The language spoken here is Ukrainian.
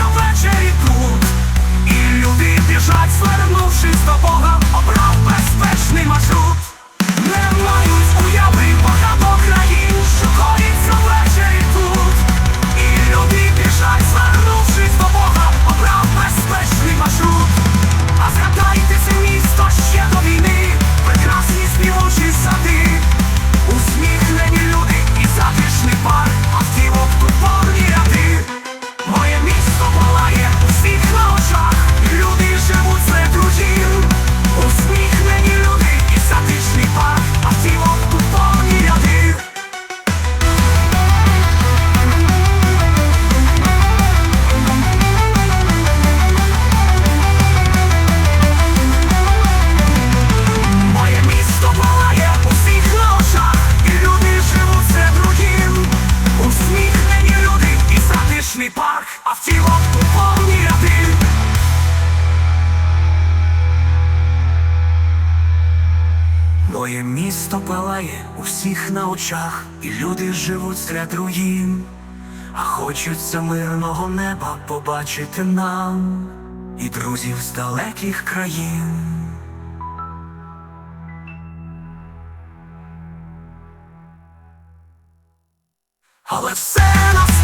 so much of you. shot. Твоє місто палає у всіх на очах, і люди живуть серед руїн, а хочуться мирного неба побачити нам і друзів з далеких країн. Але все на все